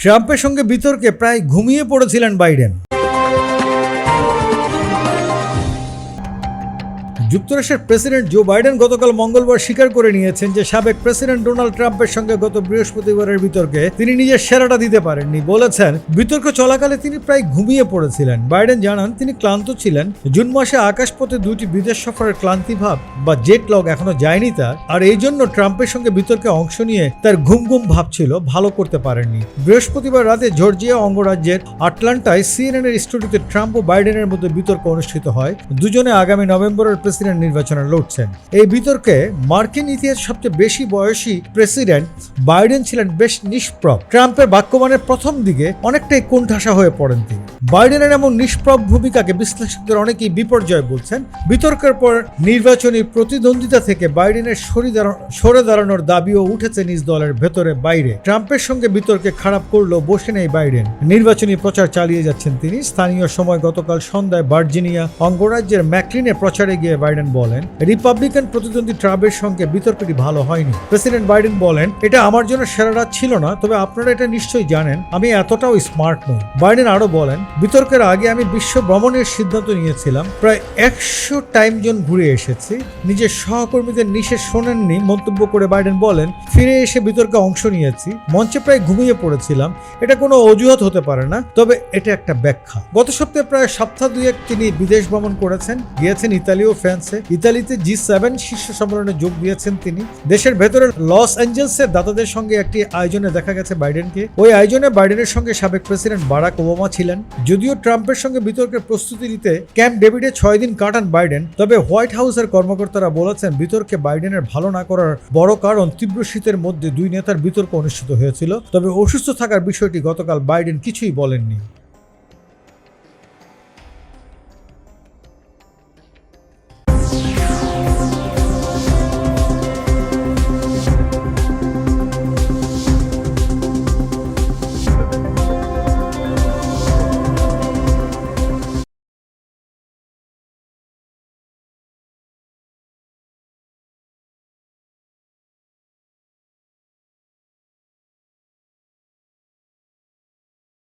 ট্রাম্পের সঙ্গে বিতর্কে প্রায় ঘুমিয়ে পড়েছিলেন বাইডেন। যুক্তরাষ্ট্রের প্রেসিডেন্ট জো বাইডেন গতকাল মঙ্গলবার স্বীকার করে নিয়েছেন যে সাবেক প্রেসিডেন্ট ডোনাল্ড ট্রাম্পের সঙ্গে গত বৃহস্পতিবারের বিতর্কে তিনি নিজের সেরাটা দিতে পারেননি। বলেছেন, বিতর্ক চলাকালে তিনি প্রায় ঘুমিয়ে পড়েছিলেন। বাইডেন জানান, তিনি ক্লান্ত ছিলেন। জুন মাসে আকাশপথে দুইটি বিদেশ সফরের ক্লান্তিভাব বা জেট লগ এখনও যায়নি তার। আর এই জন্য ট্রাম্পের সঙ্গে বিতর্কে অংশ নিয়ে তার ঘুম ঘুম ভাব ছিল, ভালো করতে পারেননি। বৃহস্পতিবার রাতে জর্জিয়া অঙ্গরাজ্যের আটলান্টায় সিএনএন এর স্টুডিওতে ট্রাম্প ও বাইডেনের মধ্যে বিতর্ক অনুষ্ঠিত হয়। দুজনে আগামী নভেম্বরের প্রেসিডেন্ট নির্বাচনে লড়ছেন। এই বিতর্কে মার্কিন ইতিহাস সবচেয়ে বেশি বয়সী প্রেসিডেন্ট বাইডেন ছিলেন বেশ নিষ্প্রভ। ট্রাম্পের বাক্যবানের প্রথম দিকে অনেকটাই কোণঠাসা হয়ে পড়েন তিনি। বাইডেনের এমন নিষ্প্রভ ভূমিকাকে বিশ্লেষকদের অনেকেই বিপর্যয় বলছেন। বিতর্কের পর নির্বাচনী প্রতিদ্বন্দ্বিতা থেকে বাইডেনের সরে দাঁড়ানোর দাবিও উঠেছে নিজ দলের ভেতরে বাইরে। ট্রাম্পের সঙ্গে বিতর্কে খারাপ করলেও বসে নেই বাইডেন। নির্বাচনী প্রচার চালিয়ে যাচ্ছেন তিনি। স্থানীয় সময় গতকাল সন্ধ্যায় ভার্জিনিয়া অঙ্গরাজ্যের ম্যাকলিনে প্রচারে গিয়ে বাইডেন বলেন, রিপাবলিকান প্রতিদ্বন্দ্বী ট্রাম্পের সঙ্গে বিতর্কটি ভালো হয়নি। প্রেসিডেন্ট বাইডেন বলেন, এটা আমার জন্য সেরা ছিল না, তবে আপনারা এটা নিশ্চয়ই জানেন, আমি এতটাও স্মার্ট নই। বাইডেন আরও বলেন, বিতর্কের আগে আমি বিশ্ব ভ্রমণের সিদ্ধান্ত নিয়েছিলাম, প্রায় একশো টাইম জোন ঘুরে এসেছি, নিজের সহকর্মীদের নিষেধ শোনেননি মন্তব্য করে বাইডেন বলেন, ফিরে এসে বিতর্কে অংশ নিয়েছি, মঞ্চে প্রায় ঘুমিয়ে পড়েছিলাম, এটা কোনো অজুহাত হতে পারে না, তবে এটা একটা ব্যাখ্যা। গত সপ্তাহে প্রায় সপ্তাহ দুয়েক তিনি বিদেশ ভ্রমণ করেছেন, গিয়েছেন ইতালি ও ফ্রান্সে। ইতালিতে জি সেভেন শীর্ষ সম্মেলনে যোগ দিয়েছেন তিনি। দেশের ভেতরে লস অ্যাঞ্জেলসের দাতাদের সঙ্গে একটি আয়োজনে দেখা গেছে বাইডেনকে। ওই আয়োজনে বাইডেনের সঙ্গে সাবেক প্রেসিডেন্ট বারাক ওবামা ছিলেন। যদিও ট্রাম্পের সঙ্গে বিতর্কের প্রস্তুতি নিতে ক্যাম্প ডেভিডে ছয় দিন কাটান বাইডেন, তবে হোয়াইট হাউসের কর্মকর্তারা বলেছেন বিতর্কে বাইডেনের ভালো না করার বড় কারণ তীব্র শীতের মধ্যে দুই নেতার বিতর্ক অনুষ্ঠিত হয়েছিল। তবে অসুস্থ থাকার বিষয়টি গতকাল বাইডেন কিছুই বলেননি।